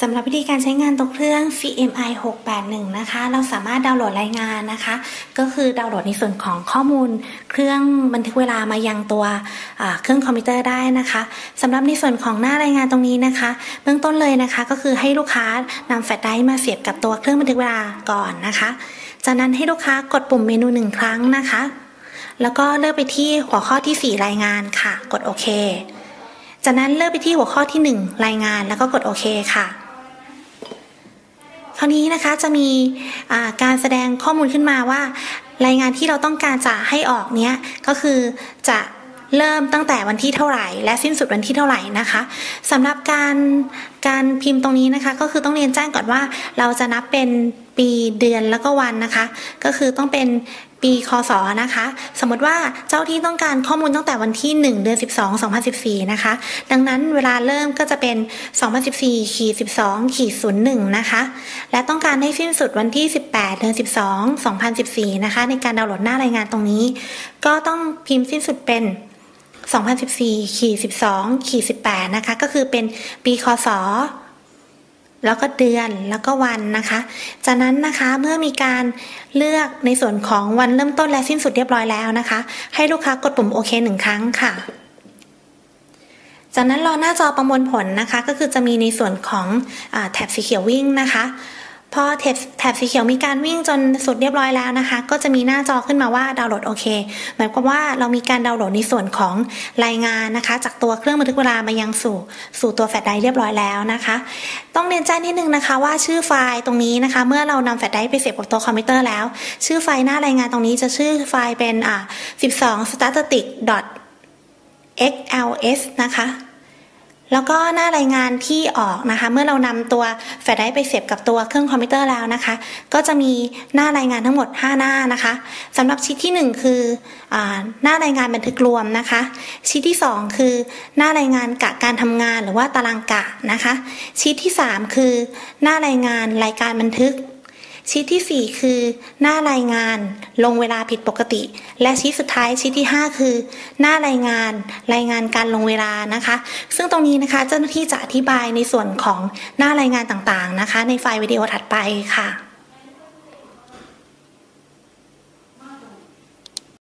สำหรับวิธีการใช้งานตัวเครื่อง CMI 681 นะคะ เราสามารถดาวน์โหลดรายงานนะคะ ก็คือดาวน์โหลดในส่วนของข้อมูล เครื่องบันทึกเวลามายังตัวเครื่องคอมพิวเตอร์ได้นะคะสำหรับในส่วนของหน้ารายงานตรงนี้นะคะ เบื้องต้นเลยนะคะ ก็คือให้ลูกค้านำแฟลชไดร์มาเสียบกับตัวเครื่องบันทึกเวลาก่อนนะคะ จากนั้นให้ลูกค้ากดปุ่มเมนูหนึ่งครั้งนะคะ แล้วก็เลือกไปที่หัวข้อที่ 4 รายงานค่ะ กดโอเคจากนั้นเลือกไปที่หัวข้อที่ 1 รายงานแล้วก็กดโอเคค่ะ ราวนี้นะคะจะมีการแสดงข้อมูลขึ้นมาว่า รายงานที่เราต้องการจะให้ออกเนี้ยก็คือจะเริ่มตั้งแต่วันที่เท่าไหร่ และสิ้นสุดวันที่เท่าไหร่นะคะสำหรับการการพิมพ์ตรงนี้นะคะ ก็คือต้องเรียนแจ้งก่อนว่าเราจะนับเป็น ปีเดือนแล้วก็วันนะคะ ก็คือต้องเป็นปีคศนะคะ สมมติว่าเจ้าที่ต้องการข้อมูลตั้งแต่วันที่ 1 เดือน 12 2014 นะคะ ดังนั้นเวลาเริ่มก็จะเป็น 2014ขีด12ขีด01 นะคะ และต้องการให้สิ้นสุดวันที่ 18 เดือน 12 2014 นะคะ ในการดาวน์โหลดหน้ารายงานตรงนี้ ก็ต้องพิมพ์สิ้นสุดเป็น2014ขีด12ขีด18 นะคะ ก็คือเป็นปีคศ แล้วก็เดือนแล้วก็วันนะคะ จากนั้นนะคะเมื่อมีการเลือกในส่วนของวันเริ่มต้นและสิ้นสุดเรียบร้อยแล้วนะคะ ให้ลูกค้ากดปุ่มโอเคหนึ่งครั้งค่ะ จากนั้นรอหน้าจอประมวลผลนะคะ ก็คือจะมีในส่วนของอแถบสีเขียววิ่งนะคะ พอแถบแถบสีเขียวมีการวิ่งจนสุดเรียบร้อยแล้วนะคะ ก็จะมีหน้าจอขึ้นมาว่าดาวน์โหลดโอเคหมายความว่าเรามีการดาวน์โหลดในส่วนของรายงานนะคะ จากตัวเครื่องบันทึกเวลามายังสู่สู่ตัวแฟลชไดร์เรียบร้อยแล้วนะคะ ต้องเรียนแจ้งนิดนึงนะคะว่าชื่อไฟล์ตรงนี้นะคะ เมื่อเรานำแฟลชไดร์ไปเสียบกับตัวคอมพิวเตอร์แล้ว ชื่อไฟล์หน้ารายงานตรงนี้จะชื่อไฟล์เป็นอ่า12 static xls นะคะ แล้วก็หน้ารายงานที่ออกนะคะ เมื่อเรานำตัวแฟลชไดร์ไปเสียบกับตัวเครื่องคอมพิวเตอร์แล้วนะคะ ก็จะมีหน้ารายงานทั้งหมด 5 หน้านะคะสำหรับชีทที่ 1 คืออหน้ารายงานบันทึกรวมนะคะชีทที่ 2 คือหน้ารายงานกะการทำงานหรือว่าตารางกะนะคะชีทที่ 3 คือ หน้ารายงานรายการบันทึก ชีทที่ 4 คือ หน้ารายงาน ลงเวลาผิดปกติ และชีทสุดท้ายชีทที่ 5 คือ หน้ารายงาน รายงานการลงเวลานะคะ ซึ่งตรงนี้นะคะเจ้าหน้าที่จะอธิบายในส่วนของหน้ารายงานต่างๆนะคะ ในไฟล์วิดีโอถัดไปค่ะ